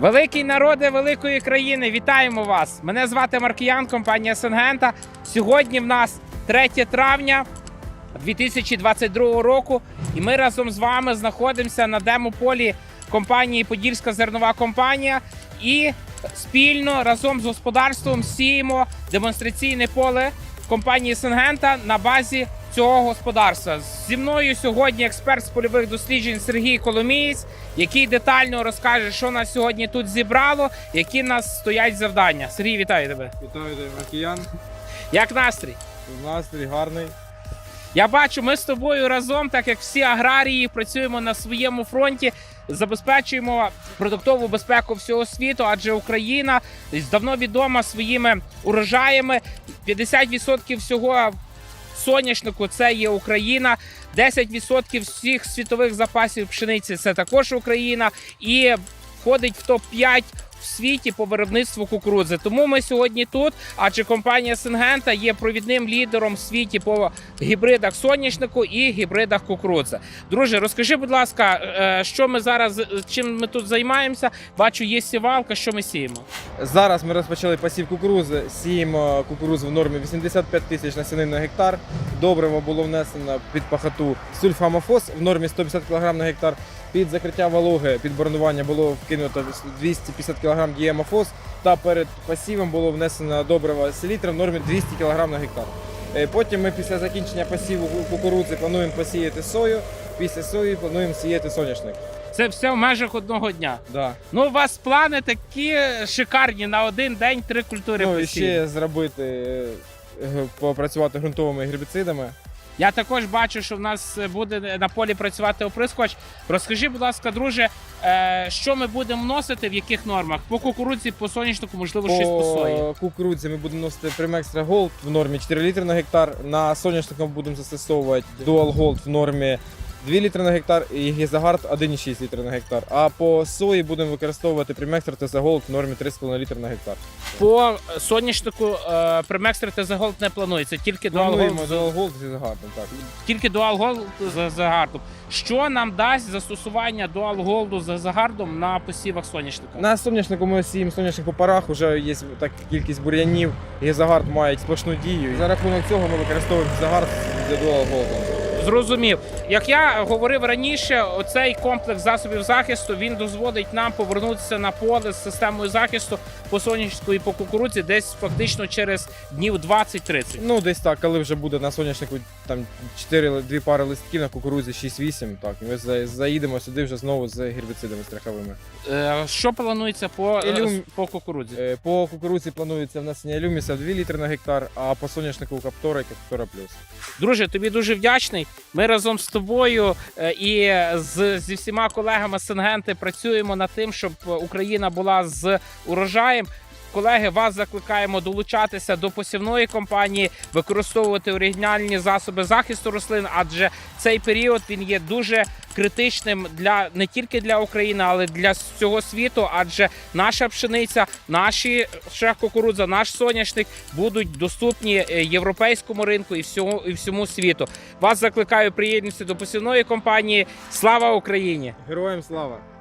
Великий народи великої країни, вітаємо вас! Мене звати Маркіян, компанія Сенгента. Сьогодні в нас 3 травня 2022 року, і ми разом з вами знаходимося на демополі компанії Подільська зернова компанія і спільно разом з господарством сіємо демонстраційне поле компанії Сенгента на базі цього господарства. Зі мною сьогодні експерт з польових досліджень Сергій Коломієць, який детально розкаже, що нас сьогодні тут зібрало, які нас стоять завдання. Сергій, вітаю тебе. Вітаю тебе, Маркіян. Як настрій? Настрій гарний. Я бачу, ми з тобою разом, так як всі аграрії, працюємо на своєму фронті, забезпечуємо продуктову безпеку всього світу, адже Україна давно відома своїми урожаями. 50% всього соняшнику це є Україна, 10% всіх світових запасів пшениці це також Україна. І входить в топ 5 в світі по виробництву кукурудзи. Тому ми сьогодні тут, адже компанія Сингента є провідним лідером в світі по гібридах соняшнику і гібридах кукурудзи. Друже, розкажи, будь ласка, е, що ми зараз чим ми тут займаємося? Бачу, є сівалка, що ми сіємо. Зараз ми розпочали посів кукурузи. Сіємо кукурузу в нормі 85 тисяч насінин на гектар. Добриво було внесено під пахоту сульфамофос в нормі 150 кг на гектар. Під закриття вологи, під боронування було вкинуто 250 кг діємофос. Та перед посівом було внесено добриво селітра в нормі 200 кг на гектар. Е, Потім ми після закінчення посіву кукурудзи плануємо посіяти сою. Після сої плануємо сіяти соняшник. Це все в межах одного дня. Да. Ну, у вас плани такі шикарні на один день три культури Ну, посіяти. ще зробити, е, попрацювати ґрунтовими гербіцидами. Я також бачу, що в нас буде на полі працювати оприскувач. Розкажи, будь ласка, друже, е, що ми будемо носити, в яких нормах? По кукурудзі, по соняшнику, можливо, щось по сої. По кукурудзі ми будемо носити Примекстра Gold в нормі 4 літри на гектар. На соняшниках будемо застосовувати Dual Gold в нормі 2 літри на гектар і Гізагард 1,6 літри на гектар. А по сої будемо використовувати Primextra TZ Gold в нормі 3,5 літри на гектар. По соняшнику е, Примекстер та Заголд не планується, тільки Dual Плануємо Gold з Гізагардом, так. тільки Dual Gold за Загардом. Що нам дасть застосування Dual Gold за Загардом на посівах соняшника? На соняшнику ми сіємо соняшник по парах, вже є так кількість бур'янів. Гізагард має сплошну дію. За рахунок цього ми використовуємо Гізагард для Dual Gold. Зрозумів. Як я говорив раніше, оцей комплекс засобів захисту він дозволить нам повернутися на поле з системою захисту по сонячку і по кукурудзі десь фактично через днів 20-30. Ну, десь так, коли вже буде на соняшнику там 4 дві пари листків на кукурузі 6-8, так, ми за- заїдемо сюди вже знову з гербіцидами страховими. Е, що планується по, е, Ілюм- по кукурудзі? Е, По кукурузі планується внесення люміса в 2 літри на гектар, а по соняшнику каптора і каптора плюс. Друже, тобі дуже вдячний. Ми разом з тобою е, і з, зі всіма колегами Сенгенти працюємо над тим, щоб Україна була з урожаєм. Колеги, вас закликаємо долучатися до посівної кампанії, використовувати оригінальні засоби захисту рослин, адже цей період він є дуже критичним для не тільки для України, але для всього світу. Адже наша пшениця, наші кукурудза, наш соняшник будуть доступні е, європейському ринку і всьому і всьому світу. Вас закликаю приєднатися до посівної кампанії. Слава Україні! Героям слава!